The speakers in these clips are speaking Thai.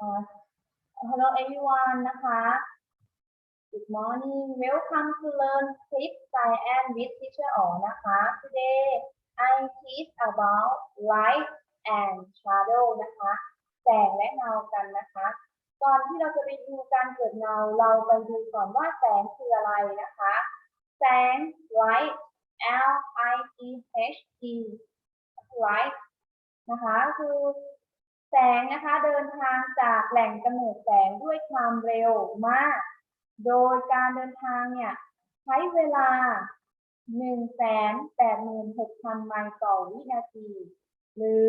Uh, hello everyone นะคะ Good morning welcome to learn clip science with teacher อ๋อนะคะ Today I teach about light and shadow นะคะ แสงและเงากันนะคะ ก่อนที่เราจะไปดูการเกิดเงา เราไปดูก่อนว่าแสงคืออะไรนะคะ แสง light L I T H E light นะคะ คือ แสงนะคะเดินทางจากแหล่งกำเนิดแสงด้วยความเร็วมาก โดยการเดินทางเนี่ยใช้เวลา 186,000 ไมล์ต่อวินาที หรือ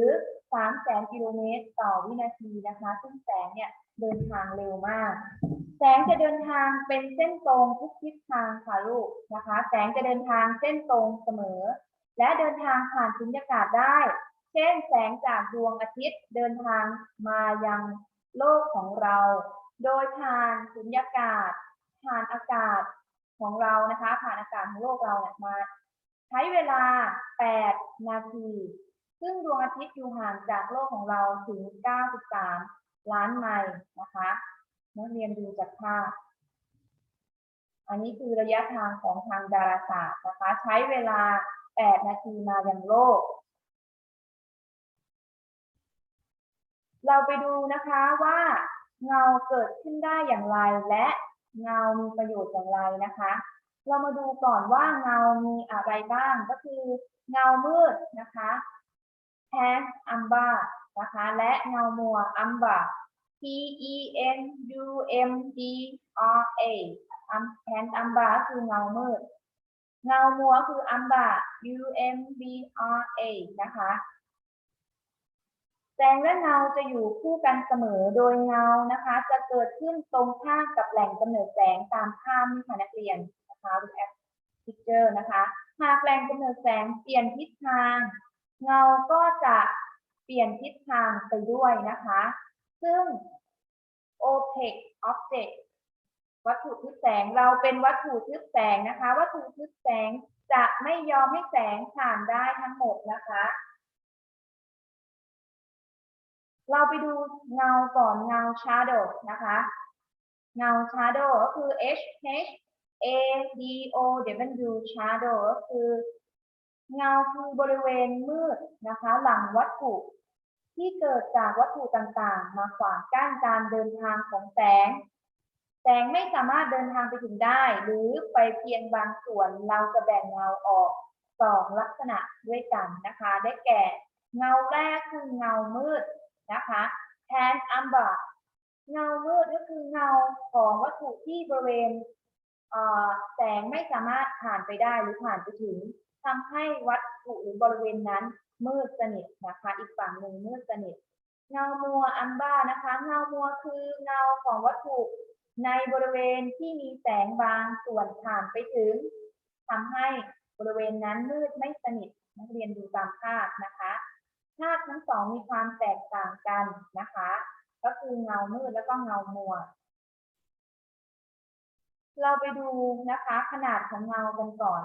300,000 กิโลเมตรต่อวินาทีนะคะ ซึ่งแสงเนี่ยเดินทางเร็วมาก แสงจะเดินทางเป็นเส้นตรงทุกทิศทางค่ะลูกนะคะ แสงจะเดินทางเส้นตรงเสมอ และเดินทางผ่านสุญญากาศได้ เช่นแสงจากดวงอาทิตย์เดินทางมายังโลกของเรา โดยผ่านสุญญากาศ ผ่านอากาศของเรานะคะ ผ่านอากาศของโลกเราเนี่ยมาใช้เวลา 8 นาที ซึ่งดวงอาทิตย์อยู่ห่างจากโลกของเราถึง 93 ล้านไมล์นะคะนักเรียนดูจากภาพ อันนี้คือระยะทางของทางดาราศาสตร์นะคะ ใช้เวลา 8 นาทีมายังโลก เราไปดูนะคะว่าเงาเกิดขึ้นได้อย่างไรและเงามีประโยชน์อย่างไรนะคะ เรามาดูก่อนว่าเงามีอะไรบ้างก็คือเงามืดนะคะ hand umber นะคะและเงามัว umber P E N U M B R A hand umber คือเงามืด เงามัวคือ umber U M B R A นะคะ แสงและเงาจะอยู่คู่กันเสมอโดยเงานะคะ จะเกิดขึ้นตรงข้ามกับแหล่งกำเนิดแสงตามภาพนี่ค่ะนักเรียนนะคะดูแอปพิเจอร์นะคะหากแหล่งกำเนิดแสงเปลี่ยนทิศทาง เงาก็จะเปลี่ยนทิศทางไปด้วยนะคะ ซึ่ง opaque object วัตถุทึบแสงเราเป็นวัตถุทึบแสงนะคะ วัตถุทึบแสงจะไม่ยอมให้แสงผ่านได้ทั้งหมดนะคะ เราไปดูเงาก่อนเงา shadow นะคะ เงา shadow ก็คือ H H A D O W shadow ก็คือ เงาคือบริเวณมืดนะคะ หลังวัตถุที่เกิดจากวัตถุต่างๆ มาขวางกั้นการเดินทางของแสง แสงไม่สามารถเดินทางไปถึงได้ หรือไปเพียงบางส่วนเราจะแบ่งเงาออกสองลักษณะด้วยกันนะคะ ได้แก่ เงาแรกคือเงามืด นะคะ tan umber เงามืดก็คือเงาของวัตถุที่บริเวณแสงไม่สามารถผ่านไปได้หรือผ่านไปถึงทำให้วัตถุหรือบริเวณนั้นมืดสนิทนะคะอีกฝั่งหนึ่งมืดสนิทเงามัวอัมบ้านะคะเงามัวคือเงาของวัตถุในบริเวณที่มีแสงบางส่วนผ่านไปถึงทำให้บริเวณนั้นมืดไม่สนิทนักเรียนดูตามภาพนะคะ ภาพทั้งสองมีความแตกต่างกันนะคะ ก็คือเงามืดแล้วก็เงามัว เราไปดูนะคะขนาดของเงากันก่อน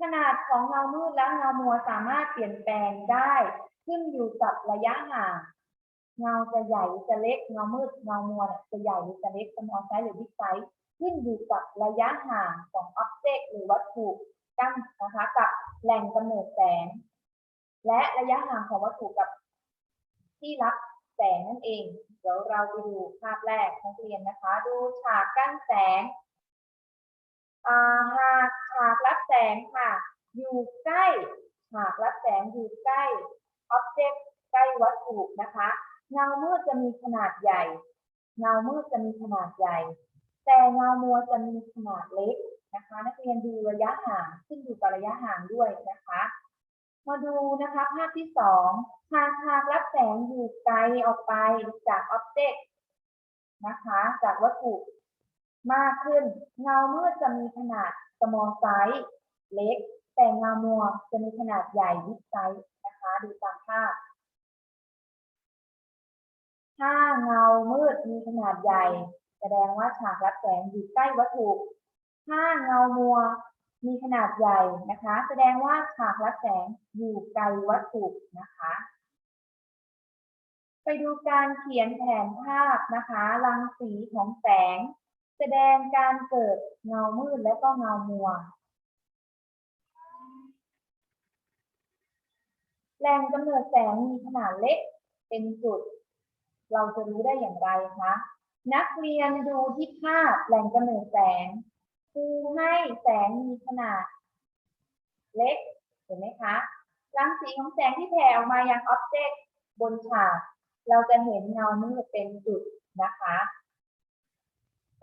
ขนาดของเงามืดและเงามัวสามารถเปลี่ยนแปลงได้ขึ้นอยู่กับระยะห่างเงาจะใหญ่หรือจะเล็กเงามืดเงามัวเนี่ยจะใหญ่หรือจะเล็กสมอลไซส์หรือบิ๊กไซส์ขึ้นอยู่กับระยะห่างของอ็อบเจกต์หรือวัตถุกั้นนะคะกับแหล่งกำเนิดแสง และระยะห่างของวัตถุกับที่รับแสงนั่นเอง เดี๋ยวเราไปดูภาพแรกนักเรียนนะคะ ดูฉากกั้นแสงหากฉากรับแสงค่ะ อยู่ใกล้ฉากรับแสงอยู่ใกล้อ็อบเจกต์ใกล้วัตถุนะคะ เงามืดจะมีขนาดใหญ่ เงามืดจะมีขนาดใหญ่ แต่เงามัวจะมีขนาดเล็กนะคะ นักเรียนดูระยะห่าง ขึ้นอยู่กับระยะห่างด้วยนะคะ มาดูนะคะภาพที่สองหากฉากรับแสงอยู่ไกลออกไปจากอ็อบเจกต์นะคะ จากวัตถุมากขึ้น เงามืดจะมีขนาด small size เล็ก แต่เงามัวจะมีขนาดใหญ่ big size นะคะ ดูตามภาพถ้าเงามืดมีขนาดใหญ่ แสดงว่าฉากรับแสงอยู่ใกล้วัตถุ ถ้าเงามัว มีขนาดใหญ่นะคะ แสดงว่าฉากรับแสงอยู่ไกลวัตถุนะคะ ไปดูการเขียนแผนภาพนะคะรังสีของแสง แสดงการเกิดเงามืดและก็เงามัวแหล่งกำเนิดแสงมีขนาดเล็กเป็นจุด เราจะรู้ได้อย่างไรคะนักเรียนดูที่ภาพแหล่งกำเนิดแสง รูให้แสงมีขนาด เล็ก เห็นไหมคะ รังสีของแสงที่แผ่ออกมายังอ็อบเจกต์บนฉาก เราจะเห็นเงามืดเป็นจุดนะคะ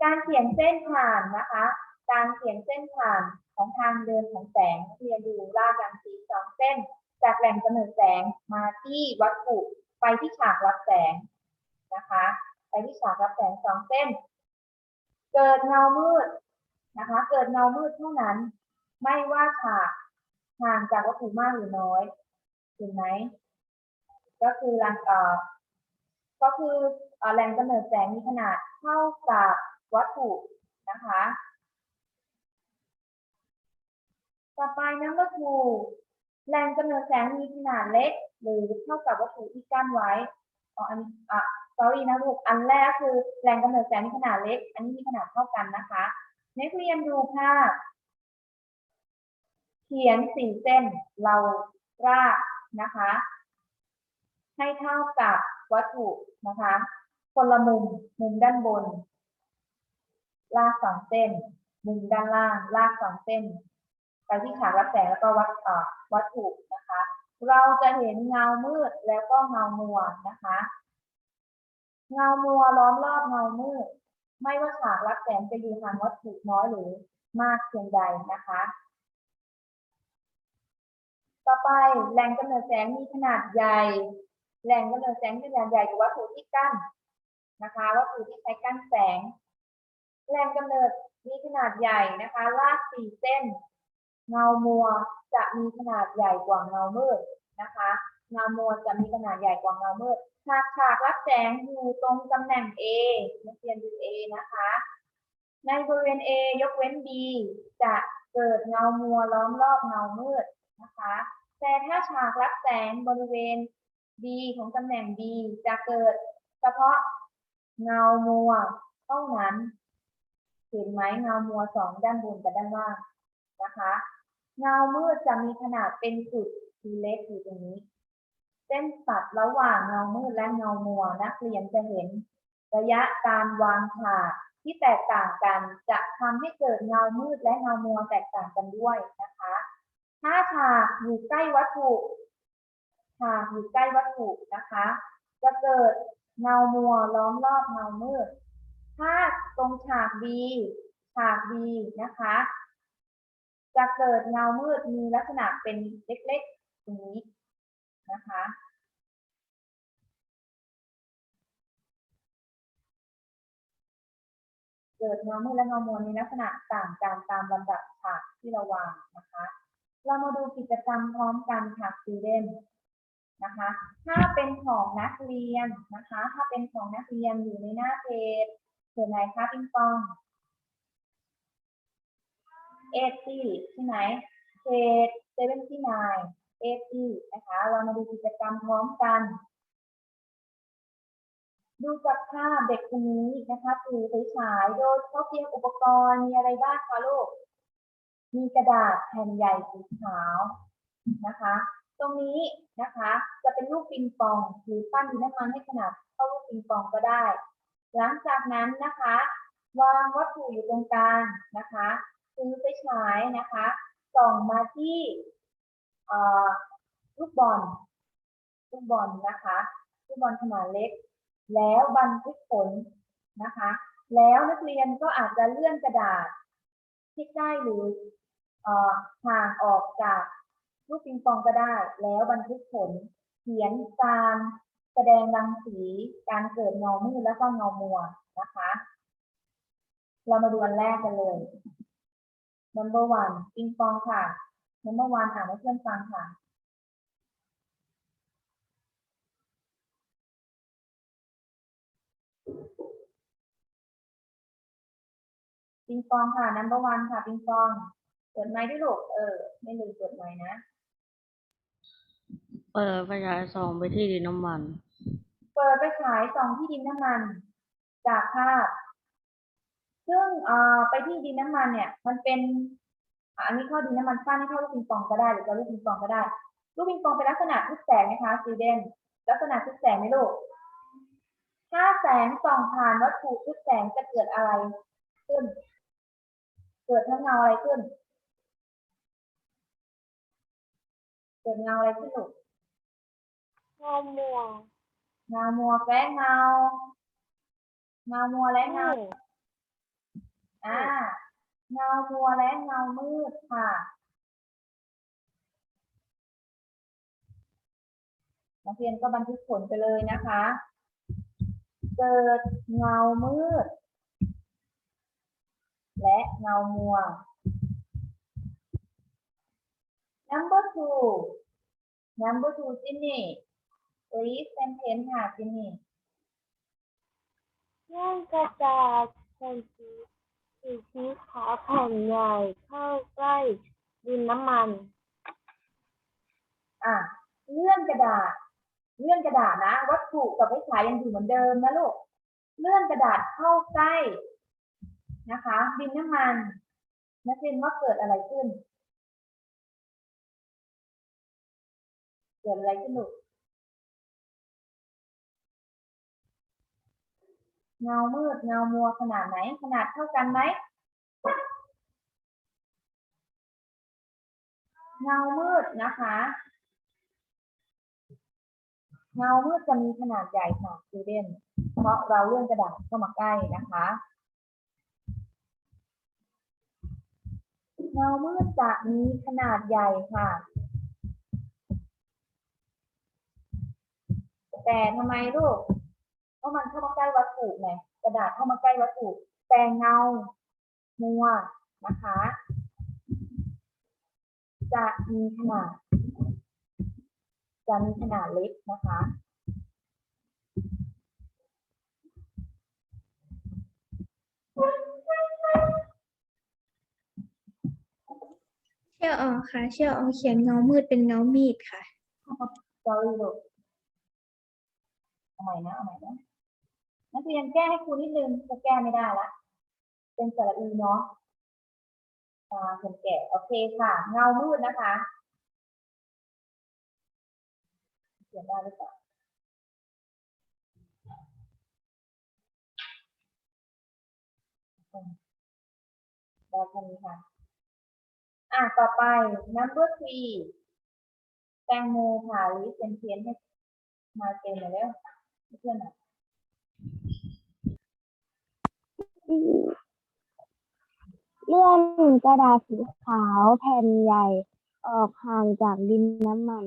การเขียนเส้นผ่านนะคะ การเขียนเส้นผ่านของทางเดินของแสงเรียนดูลากรังสีสองเส้น จากแหล่งกำเนิดแสงมาที่วัตถุไปที่ฉากรับแสงนะคะ ไปที่ฉากรับแสงสองเส้น เกิดเงามืด นะคะ เกิดเงามืดเท่านั้น ไม่ว่าฉากห่างจากวัตถุมากหรือน้อยเห็นไหมก็คือรังเอ่อก็คือแหล่งกำเนิดแสงมีขนาดเท่ากับวัตถุนะคะ ต่อไป number two แหล่งกำเนิดแสงมีขนาดเล็ก หรือเท่ากับวัตถุที่กั้นไว้อ๋ออันนี้อะ sorry นะลูกอันแรกคือแหล่งกำเนิดแสงมีขนาดเล็ก อันนี้มีขนาดเท่ากันนะคะ นักเรียนดูภาพเขียนสี่เส้นเรารากนะคะ ให้เท่ากับวัตถุนะคะคนละมุมมุมด้านบน ลากสองเส้น มุมด้านล่าง ลากสองเส้น ไปที่ฉากรับแสงแล้วก็วัดเอ่อวัตถุนะคะ เราจะเห็นเงามืดแล้วก็เงามัวนะคะ เงามัวล้อมรอบเงามืด ไม่ว่าฉากรับแสงจะอยู่ห่างวัตถุน้อยหรือมากเพียงใดนะคะ ต่อไปแหล่งกำเนิดแสงมีขนาดใหญ่ แหล่งกำเนิดแสงมีขนาดใหญ่กว่าวัตถุที่กั้นนะคะวัตถุที่ใช้กั้นแสง แหล่งกำเนิดมีขนาดใหญ่นะคะลากสี่เส้น เงามัวจะมีขนาดใหญ่กว่าเงามืดนะคะ เงามัวจะมีขนาดใหญ่กว่าเงามืดฉากฉากรับแสงอยู่ตรงตำแหน่ง A นักเรียนดู A นะคะ ในบริเวณ A ยกเว้น B จะเกิดเงามัวล้อมรอบเงามืดนะคะ แต่ถ้าฉากรับแสงบริเวณ B ของตำแหน่ง B จะเกิดเฉพาะเงามัวเท่านั้น เห็นไหมเงามัวสองด้านบนกับด้านล่างนะคะ เงามืดจะมีขนาดเป็นจุดทีเล็กอยู่ตรงนี้ เส้นตัดระหว่างเงามืดและเงามัว นักเรียนจะเห็นระยะการวางฉากที่แตกต่างกันจะทำให้เกิดเงามืดและเงามัวแตกต่างกันด้วยนะคะ ถ้าฉากอยู่ใกล้วัตถุฉากอยู่ใกล้วัตถุนะคะ จะเกิดเงามัวล้อมรอบเงามืด ถ้าตรงฉาก B ฉาก B นะคะ จะเกิดเงามืดมีลักษณะเป็นเล็กๆตรงนี้ นะคะ เกิดเงามืดและเงามัวมีลักษณะต่างกันตามลำดับฉากที่เราวางนะคะ เรามาดูกิจกรรมพร้อมกันค่ะสตูเดนนะคะ ถ้าเป็นของนักเรียนนะคะ ถ้าเป็นของนักเรียนอยู่ในหน้าเพจเขียนอะไรคะปิงปองเอตี้ใช่ไหมเพจเซเวนตี้ไน ตี้นะคะ เรามาดูกิจกรรมพร้อมกัน ดูจากภาพเด็กคนนี้นะคะถือไฟฉายโดยเขาเตรียมอุปกรณ์มีอะไรบ้างคะลูก มีกระดาษแผ่นใหญ่สีขาวนะคะ ตรงนี้นะคะจะเป็นลูกปิงปองหรือปั้นดินน้ำมันให้ขนาดเท่าลูกปิงปองก็ได้ หลังจากนั้นนะคะ วางวัตถุอยู่ตรงกลางนะคะซื้อไปฉายนะคะส่องมาที่ ลูกบอลลูกบอลนะคะลูกบอลขนาดเล็ก แล้วบันทึกผลนะคะ แล้วนักเรียนก็อาจจะเลื่อนกระดาษที่ใกล้หรือห่างออกจากลูกปิงปองก็ได้ แล้วบันทึกผลเขียนการแสดงรังสีการเกิดเงามืดและก็เงามัวนะคะ เรามาดูอันแรกกันเลย number one ปิงปองค่ะ number one อ่านให้เพื่อนฟังค่ะปิงปองค่ะ number one ค่ะปิงปอง เปิดไมค์ด้วยลูกเออ ไม่ลืมเปิดไมค์นะ เปิดไฟฉายส่องไปที่ดินน้ำมัน เปิดไปฉายส่องที่ดินน้ำมัน จากภาพซึ่งเอ่อไปที่ดินน้ำมันเนี่ย มันเป็น อะอันนี้เข้าดินน้ำมันฟ้านี่เข้าลูกปิงปองก็ได้หรือจะลูกปิงปองก็ได้ ลูกปิงปองเป็นลักษณะทึบแสงไหมคะสีเดนลักษณะทึบแสงไหมลูกถ้าแสงส่องผ่านวัตถุทึบแสงจะเกิดอะไรขึ้น เกิดทั้งเงาอะไรขึ้น เกิดเงาอะไรขึ้นลูกงอมัวเงามัวและเงาเงามัวและเงาอ่า เงามัวและเงามืดค่ะนักเรียนก็บันทึกผลไปเลยนะคะ เกิดเงามืด และเงามัว number two number two จินนี่ please sentence ค่ะจินนี่เลื่อนกระดาษแผ่น สีสีสีขาแผ่นใหญ่เข้าใกล้ดินน้ำมัน อะเลื่อนกระดาษเลื่อนกระดาษนะ วัตถุกับไฟฉายยังอยู่เหมือนเดิมนะลูกเลื่อนกระดาษเข้าใกล้นะคะ ดินน้ำมันนักเรียนว่าเกิดอะไรขึ้น เกิดอะไรขึ้นลูก เงามืดเงามัวขนาดไหน ขนาดเท่ากันไหมเงามืดนะคะ เงามืดจะมีขนาดใหญ่ค่ะสตูเดนเพราะเราเลื่อนกระดาษเข้ามาใกล้นะคะ เงามืดจะมีขนาดใหญ่ค่ะแต่ทำไมลูก ราะมันเข้ามาใกล้วัตถุไงกระดาษเข้ามาใกล้วัตถุ แต่เงามัวนะคะ จะมีขนาด จะมีขนาดเล็กนะคะ เชี่ยวออค่ะ เชี่ยวออเขียนเงามืดเป็นเงามีดค่ะ sorry ลูกเอาใหม่นะเอาใหม่นะ นักเรียนแก้ให้ครูนิดนึงจะแก้ไม่ได้ละเป็นสระอีเนาะตาคนแก่โอเคค่ะ เงามืดนะคะเขียนได้หรือเปล่าได้แค่นี้ค่ะ อะต่อไป number three แตงโมค่ะลิเซนเทียนให้มาเต็มมาแล้วเพื่อนอะ เลื่อนกระดาษสีขาวแผ่นใหญ่ ออกห่างจากดินน้ำมัน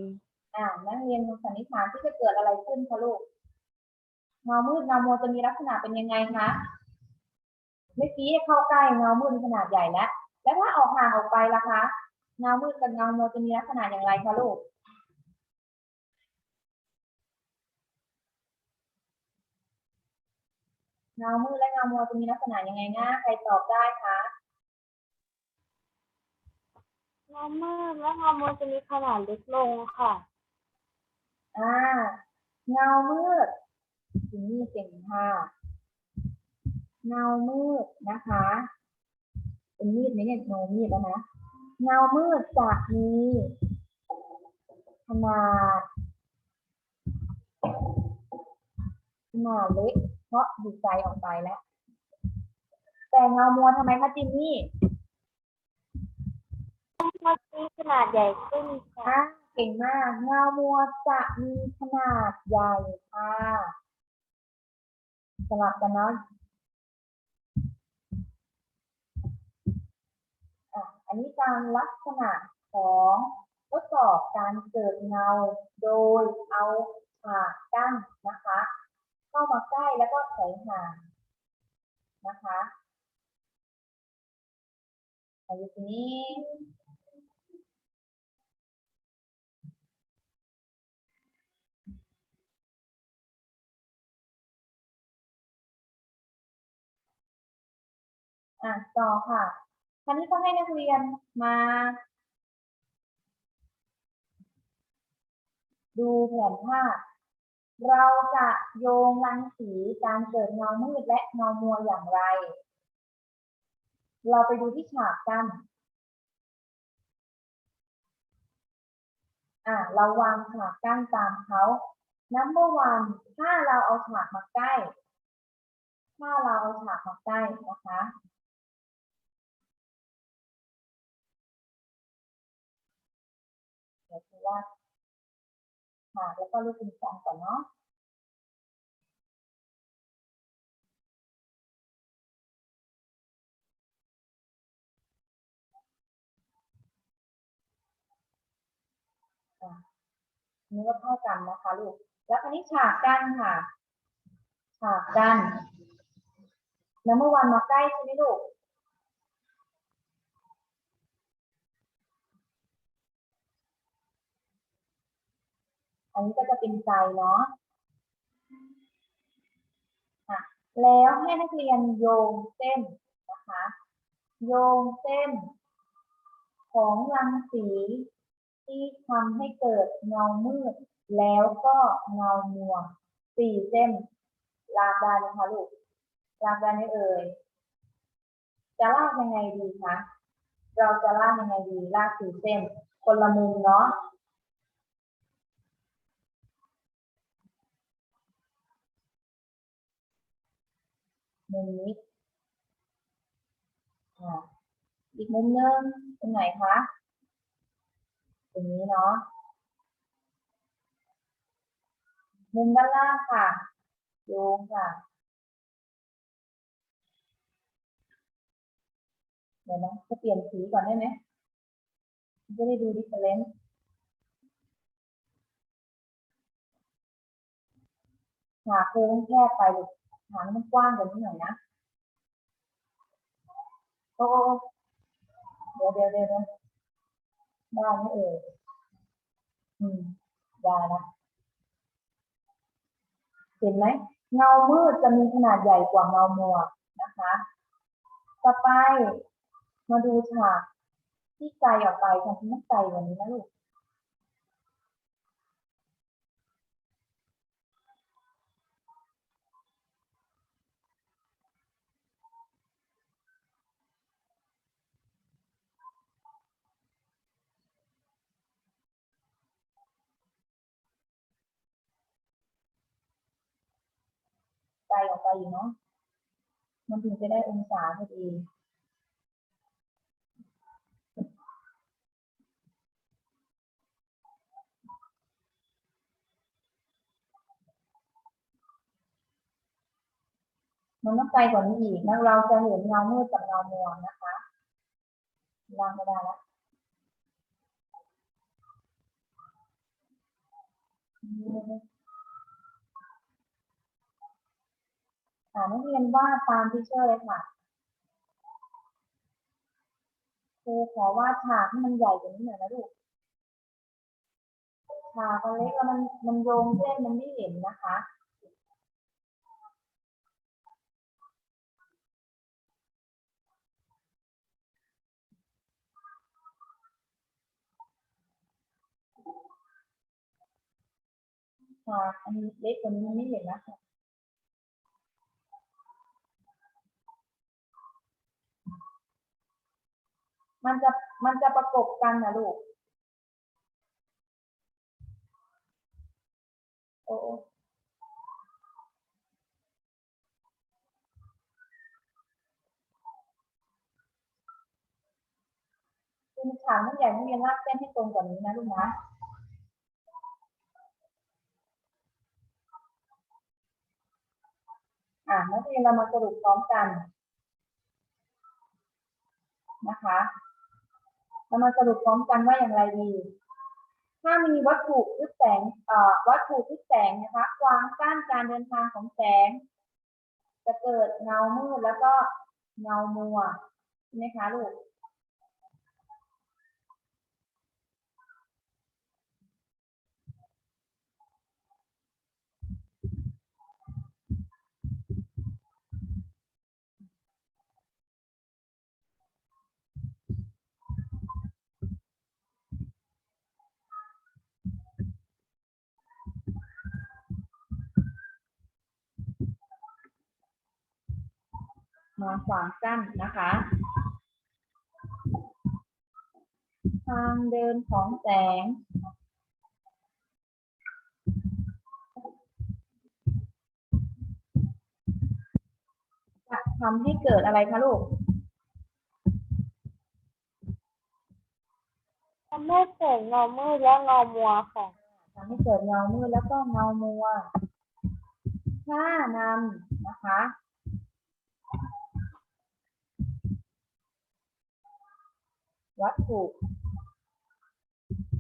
อ่านักเรียนสันนิษฐานที่จะเกิดอะไรขึ้นคะลูกเงามืดเงามัวจะมีลักษณะเป็นยังไงคะเมื่อกี้เข้าใกล้เงามืดขนาดใหญ่แล้ว แล้วถ้าออกห่างออกไปล่ะคะเงามืดกับเงามัวจะมีลักษณะอย่างไรคะลูก เงามืดและเงามัวจะมีลักษณะยังไงนะใครตอบได้คะเงามืดและเงามัวจะมีขนาดเล็กลงค่ะ อ่า เงามืดถึงนี่เก่งค่ะ เงามืดนะคะ เป็นมีดไหมเนี่ยโนมีดแล้วนะ เงามืดจะมีขนาด ขนาดเล็กเพราะอยู่ไกลออกไปแล้ว แต่เงามัวทำไมคะจินนี่มันมีขนาดใหญ่ขึ้นค่ะอะเก่งมากเงามัวจะมีขนาดใหญ่ค่ะสลับกันเนาะอะอันนี้การลักษณะของทดสอบการเกิดเงาโดยเอาฉากกั้นนะคะ เข้ามาใกล้แล้วก็ถอยห่างนะคะอันนี้อะต่อค่ะคราวนี้ก็ให้นักเรียนมา ดูแผนภาพ เราจะโยงรังสีการเกิดเงามืดและเงามัวอย่างไร เราไปดูที่ฉากกัน อะเราวางฉากกั้นตามเขา number one ถ้าเราเอาฉากมาใกล้ ถ้าเราเอาฉากมาใกล้นะคะเดี๋ยวว่า ฉากแล้วก็ลูกปิงปองก่อนเนาะนี่ก็เท่ากันนะคะลูก แล้วอันนี้ฉากกันค่ะ ฉากกัน แล้วเมื่อวันมาใกล้ใช่ไหมลูก อันนี้ก็จะเป็นใจเนาะะแล้วให้นักเรียนโยงเส้นนะคะ โยงเส้น ของรังสีที่ทำให้เกิดเงามืด แล้วก็เงามัวสี่เส้นลากได้ไหมคะลูกลากได้ไหมเอ่ยจะลากยังไงดีคะเราจะลากยังไงดีลากสี่เส้น คนละมุมเนาะ มุมนี้อ่าอีกมุมนึงตรงไหนคะตรงนี้เนาะมุมด้านล่างค่ะโยงค่ะเดี๋ยวนะจะเปลี่ยนสีก่อนได้ไหมจะได้ดูดิเฟเรนซ์หาโค้งแคบไปลูก หางมันกว้างกว่านี้หน่อยนะโอ้เดี๋ยวเดี๋ยวเดี๋ยวเดี๋ยวได้ไหมเอ่ยอืมได้ละเห็นไหมเงามืดจะมีขนาดใหญ่กว่าเงามัวนะคะ ต่อไปมาดูฉากที่ไกลออกไปทำที่ไม่ไกลกว่านี้นะลูก ไกลออกไปอยู่เนาะ มันถึงจะได้องศาพอดีมันต้องไกลกว่านี้อีกนะเราจะเห็นเงามืดกับเงามัวนะคะวางไม่ได้แล้วอ่านักเรียนวาดตามที่เชอร์เลยค่ะครูขอวาดฉากให้มันใหญ่กว่านี้หน่อยนะลูกฉากมันเล็กแล้วมันมันโยงเส้นมันไม่เห็นนะคะค่ะอันนี้เล็กกว่านี้มันไม่เห็นนะคะ มันจะมันจะประกบกันนะลูก โอ้คือฉากมันใหญ่ไม่เรียนลากเส้นให้ตรงกว่านี้นะลูกนะอ่านักเรียนเรามาสรุปพร้อมกันนะคะ เรามาสรุปพร้อมกันว่าอย่างไรดี ถ้ามีวัตถุทึบแสงเอ่อวัตถุทึบแสงนะคะขวางกั้นการเดินทางของแสง จะเกิดเงามืดแล้วก็เงามัวใช่ไหมคะลูก มาขวางกั้นนะคะ ทางเดินของแสง จะทำให้เกิดอะไรคะลูกทำให้เกิดเงามืดและเงามัวค่ะทำให้เกิดเงามืดแล้วก็เงามัว ถ้านำนะคะ วัตถุ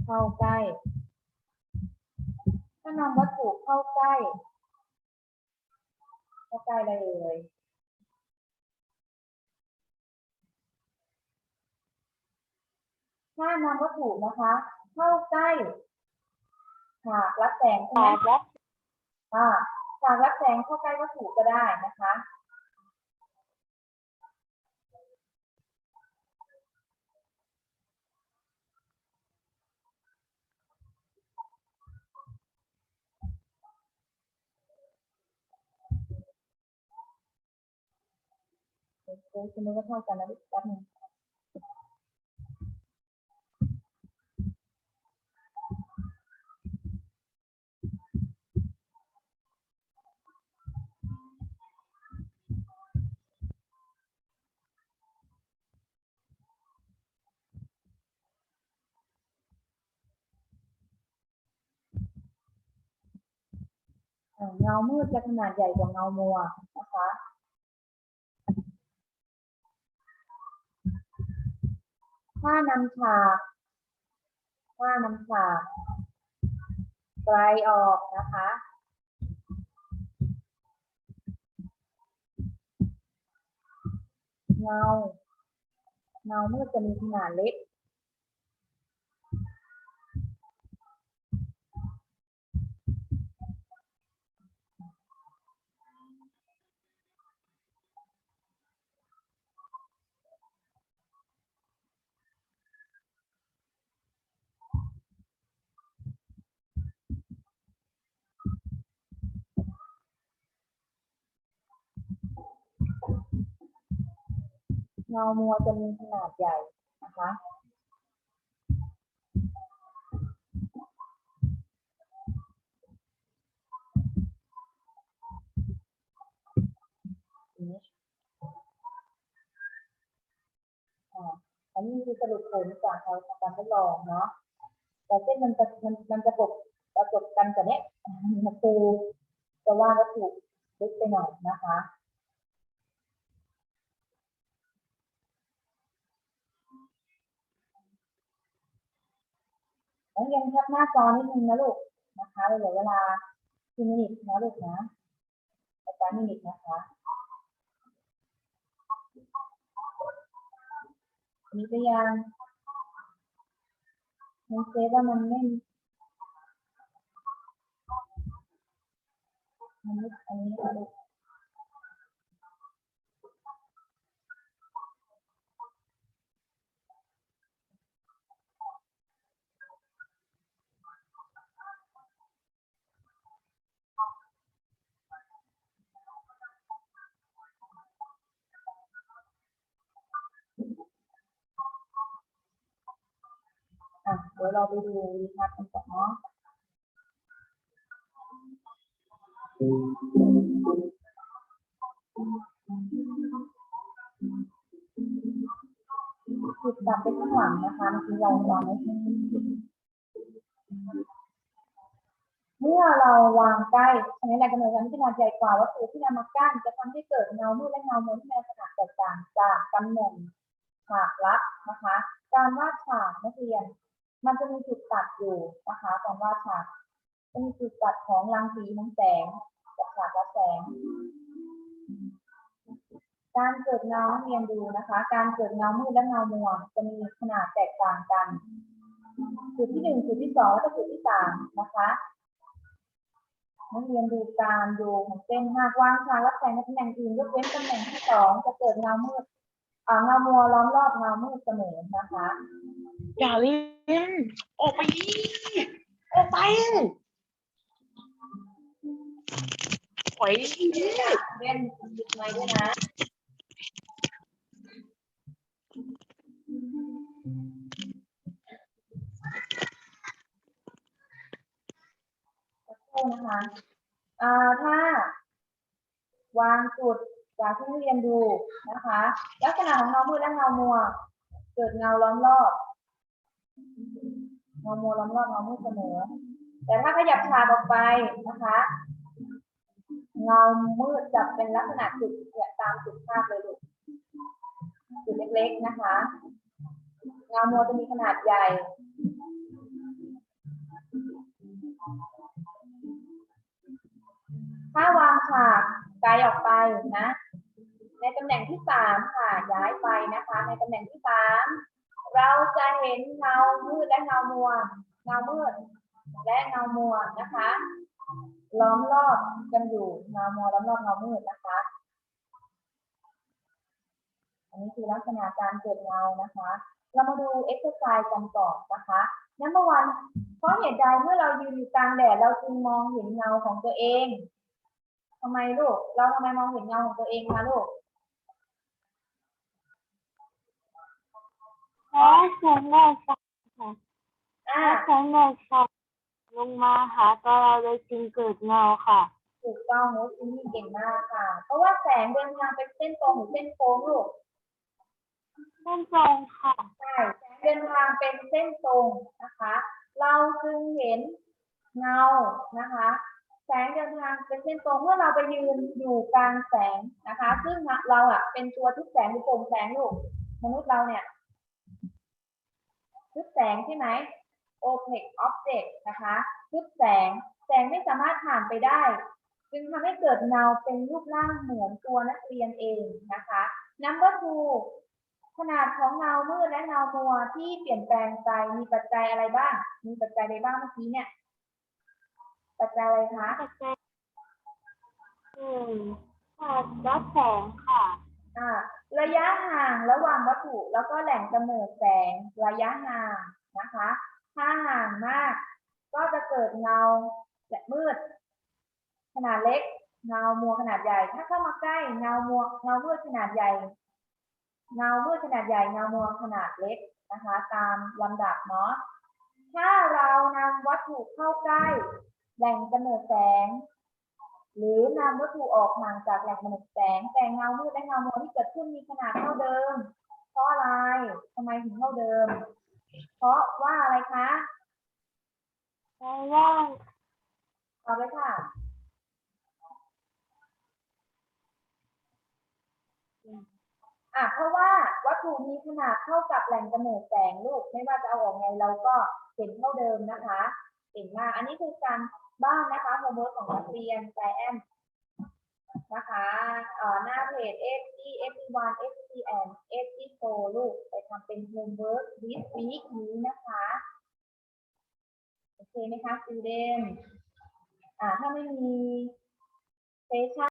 เข้าใกล้ ถ้านำวัตถุเข้าใกล้ เข้าใกล้อะไรเอ่ยถ้านำวัตถุนะคะ เข้าใกล้ฉากรับแสงใช่ไหมแต่และอ่าฉากรับแสงเข้าใกล้วัตถุก็ได้นะคะ เดี๋ยวคุณนึกว่าเท่ากันนะลูกแป๊บนึงเงามืดจะขนาดใหญ่กว่าเงามัว ข้านำฉากถ้านำฉากไกลออกนะคะเงาเงาเมื่อจะมีขนาดเล็ก เงามัวจะมีขนาดใหญ่นะคะอ่าอันนี้คือสรุปผลจากการทำการทดลองเนาะแต่เส้นมันจะมันมันจะปกบประกบกันกับเนี้ยมาคูจะว่าวัตถุลึกไปหน่อยนะคะ ต้องยังแคปหน้าจอนิดนึงนะลูกนะคะเหลือเวลาทีมินิทนะลูกนะอาจารย์มินิทนะคะอันนี้ก็ยังมันเซฟว่ามันไม่มันไม่อันนี้นะลูก ดี๋ยวเราไปดูรีทัชกันก่อนเนาะจุดดับไปข้างหลังนะคะเมื่อกี้เราวางไว้ที่เมื่อเราวางใกล้ใช้แรงกำเนิดการที่ขนาใหญ่กว่าวัตถุที่นำมากั้นจะทำให้เกิดเงามืดและเงามัวนที่มีลักษณะแตกต่างจากตำแหน่งฉากลับนะคะ การวาดฉากนักเรียน มันจะมีจุดตัดอยู่นะคะการวาฉากจะมีจุดตัดของรังสีของแสงกับฉากรับแสง การเกิดเงาเรียนดูนะคะ การเกิดเงามืดและเงามัวจะมีขนาดแตกต่างกัน จุดที่หนึ่งจุดที่สองแล้วก็จุดที่สามนะคะนักเรียนดูการดูของเส้นหากวางฉากรับแสงในตำแหน่งอื่นยกเว้นตำแหน่งที่สองจะเกิดเงามืดอ่าเงามัวล้อมรอบเงามืดเสมอนะคะอย่าเล่นออกไปออกไปปล่อยเล่นจุดไหมด้วยนะสักครู่นะคะถ้าวางจุด จากที่เรียนดูนะคะ ลักษณะของเงามืดและเงามัว เกิดเงาล้อมรอบเงามัวล้อมรอบเงามืดเสมอ แต่ถ้าขยับฉากออกไปนะคะ เงามืดจะเป็นลักษณะจุดเนี่ยตามจุดภาพเลยลูกจุดเล็กๆนะคะ เงามัวจะมีขนาดใหญ่ถ้าวางฉากไกลออกไปนะ ในตำแหน่งที่สามค่ะย้ายไปนะคะ ในตำแหน่งที่สามเราจะเห็นเงามืดและเงามัวเงามืดและเงามัวนะคะล้อมรอบกันอยู่เงามัวล้อมรอบเงามืดนะคะ อันนี้คือลักษณะการเกิดเงานะคะ เรามาดูเอ็กซ์ไซส์กันก่อนนะคะนัมเบอร์วันเพราะเหตุใดเมื่อเรายืนอยู่กลางแดดเราจึงมองเห็นเงาของตัวเองทำไมลูก เราทำไมมองเห็นเงาของตัวเองคะลูก เพราะแสงแดดส่องค่ะอ่าเพราะแสงแดดส่องลงมาหาตัวเราเลยจึงเกิดเงาค่ะถูกต้องโน้ตอินนี่เก่งมากค่ะ เพราะว่าแสงเดินทางเป็นเส้นตรงหรือเส้นโค้งลูกเส้นตรงค่ะใช่แสงเดินทางเป็นเส้นตรงนะคะ เราจึงเห็นเงานะคะ แสงเดินทางเป็นเส้นตรงเมื่อเราไปยืนอยู่กลางแสงนะคะ ซึ่งเราอะเป็นตัวทึบแสงหรือโปร่งแสงลูกมนุษย์เราเนี่ย ทึบแสงใช่ไหม opaque object นะคะทึบแสง แสงไม่สามารถผ่านไปได้ จึงทำให้เกิดเงาเป็นรูปร่างเหมือนตัวนักเรียนเองนะคะ number two ขนาดของเงามืดและเงามัวที่เปลี่ยนแปลงไปมีปัจจัยอะไรบ้าง มีปัจจัยใดบ้างเมื่อกี้เนี่ย ปัจจัยอะไรคะ ปัจจัยหนึ่งขาดรับแสงค่ะ ระยะห่างระหว่างวัตถุแล้วก็แหล่งกำเนิดแสงระยะห่างนะคะ ถ้าห่างมาก ก็จะเกิดเงาและมืด ขนาดเล็ก เงามัวขนาดใหญ่ ถ้าเข้ามาใกล้เงามัวเงามืดขนาดใหญ่ เงามืดขนาดใหญ่เงามัวขนาดเล็กนะคะ ตามลำดับเนาะถ้าเรานำวัตถุเข้าใกล้ แหล่งกำเนิดแสง หรือนำวัตถุออกห่างจากแหล่งกำเนิดแสง แต่เงามืดและเงามัวที่เกิดขึ้นมีขนาดเท่าเดิม เพราะอะไรทำไมถึงเท่าเดิม เพราะว่าอะไรคะเพราะว่าตอบเลยค่ะอะเพราะว่าวัตถุมีขนาดเท่ากับแหล่งกำเนิดแสงลูก ไม่ว่าจะเอาออกไงเราก็เห็นเท่าเดิมนะคะเก่งมาก อันนี้คือการบ้านนะคะโฮมเวิร์กของนักเรียนใจแอมนะคะเอ่อหน้าเพจ f g f 1 f g and f g 4ลูกไปทำเป็นโฮมเวิร์ก this week นี้นะคะ โอเคไหมคะ student อ่าถ้าไม่มีเซสชั